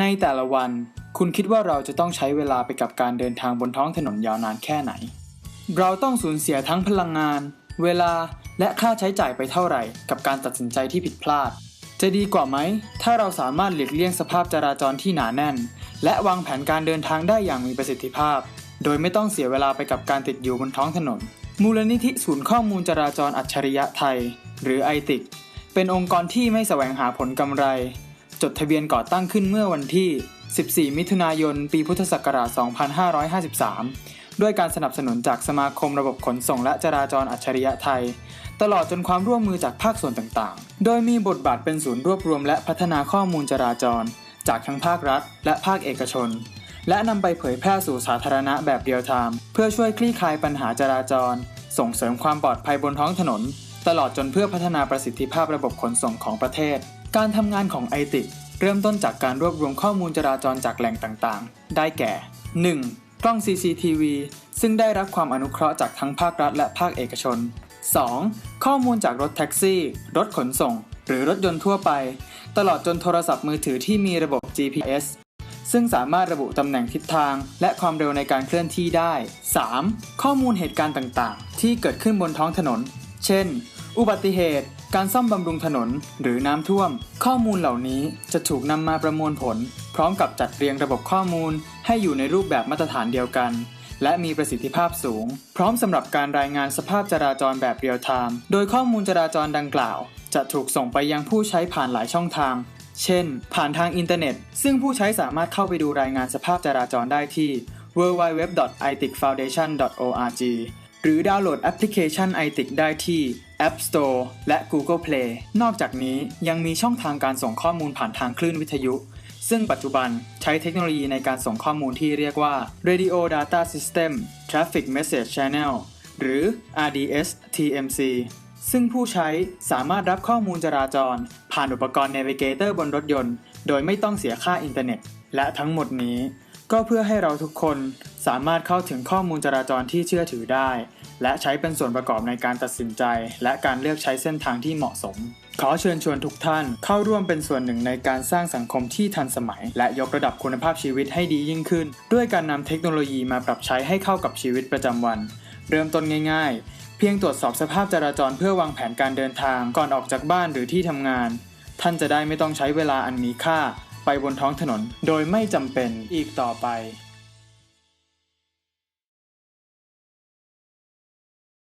ในแต่ละวัน คุณคิดว่าเราจะต้องใช้เวลาไปกับการเดินทางบนท้องถนนยาวนานแค่ไหน เราต้องสูญเสียทั้งพลังงาน เวลาและค่าใช้จ่ายไปเท่าไหร่ กับการตัดสินใจที่ผิดพลาด จะดีกว่าไหม ถ้าเราสามารถหลีกเลี่ยงสภาพจราจรที่หนาแน่น และวางแผนการเดินทางได้อย่างมีประสิทธิภาพ โดยไม่ต้องเสียเวลาไปกับการติดอยู่บนท้องถนน มูลนิธิศูนย์ข้อมูลจราจรอัจฉริยะไทย หรือไอติกเป็นองค์กรที่ไม่แสวงหาผลกำไร จดทะเบียนก่อตั้งขึ้นเมื่อวันที่ 14 มิถุนายน ปีพุทธศักราช 2553 ด้วยการสนับสนุนจากสมาคมระบบขนส่งและจราจรอัจฉริยะไทย ตลอดจนความร่วมมือจากภาคส่วนต่างๆ โดยมีบทบาทเป็นศูนย์รวบรวมและพัฒนาข้อมูลจราจร จากทั้งภาครัฐ และภาคเอกชน และนำไปเผยแพร่สู่สาธารณะแบบเรียลไทม์เพื่อช่วยคลี่คลายปัญหาจราจร ส่งเสริมความปลอดภัยบนท้องถนน ตลอดจนเพื่อพัฒนาประสิทธิภาพระบบขนส่งของประเทศ การทำงานของไอติเริ่มต้นจากการรวบรวมข้อมูลจราจรจากแหล่งต่างๆ ได้แก่ 1. กล้อง CCTV ซึ่งได้รับความอนุเคราะห์จากทั้งภาครัฐและภาคเอกชน 2. ข้อมูลจากรถแท็กซี่ รถขนส่ง หรือรถยนต์ทั่วไป ตลอดจนโทรศัพท์มือถือที่มีระบบ GPS ซึ่งสามารถระบุตำแหน่งทิศทาง และความเร็วในการเคลื่อนที่ได้ 3. ข้อมูลเหตุการณ์ต่างๆ ที่เกิดขึ้นบนท้องถนน เช่น อุบัติเหตุ การซ่อมบำรุงถนนหรือน้ำท่วม ข้อมูลเหล่านี้จะถูกนำมาประมวลผล พร้อมกับจัดเรียงระบบข้อมูล ให้อยู่ในรูปแบบมาตรฐานเดียวกัน และมีประสิทธิภาพสูง พร้อมสำหรับการรายงานสภาพจราจรแบบเรียลไทม์โดยข้อมูลจราจรดังกล่าว จะถูกส่งไปยังผู้ใช้ผ่านหลายช่องทาง เช่น ผ่านทางอินเทอร์เน็ต ซึ่งผู้ใช้สามารถเข้าไปดูรายงานสภาพจราจรได้ที่ www.iticfoundation.org หรือดาวน์โหลดแอปพลิเคชัน iTic ได้ที่ App Store และ Google Play นอกจากนี้ยังมีช่องทางการส่งข้อมูลผ่านทางคลื่นวิทยุ ซึ่งปัจจุบันใช้เทคโนโลยีในการส่งข้อมูลที่เรียกว่า Radio Data System Traffic Message Channel หรือ RDS TMC ซึ่งผู้ใช้สามารถรับข้อมูลจราจร ผ่านอุปกรณ์ Navigator บนรถยนต์ โดยไม่ต้องเสียค่าอินเทอร์เน็ต และทั้งหมดนี้ ก็เพื่อให้เราทุกคนสามารถเข้าถึงข้อมูลจราจรที่เชื่อถือได้ และใช้เป็นส่วนประกอบในการตัดสินใจ และการเลือกใช้เส้นทางที่เหมาะสม ขอเชิญชวนทุกท่านเข้าร่วมเป็นส่วนหนึ่งในการสร้างสังคมที่ทันสมัย และยกระดับคุณภาพชีวิตให้ดียิ่งขึ้น ด้วยการนำเทคโนโลยีมาปรับใช้ให้เข้ากับชีวิตประจำวัน เริ่มต้นง่าย ๆ เพียงตรวจสอบสภาพจราจรเพื่อวางแผนการเดินทางก่อนออกจากบ้านหรือที่ทำงาน ท่านจะได้ไม่ต้องใช้เวลาอันมีค่า ไปบนท้องถนนโดยไม่จำเป็นอีกต่อไป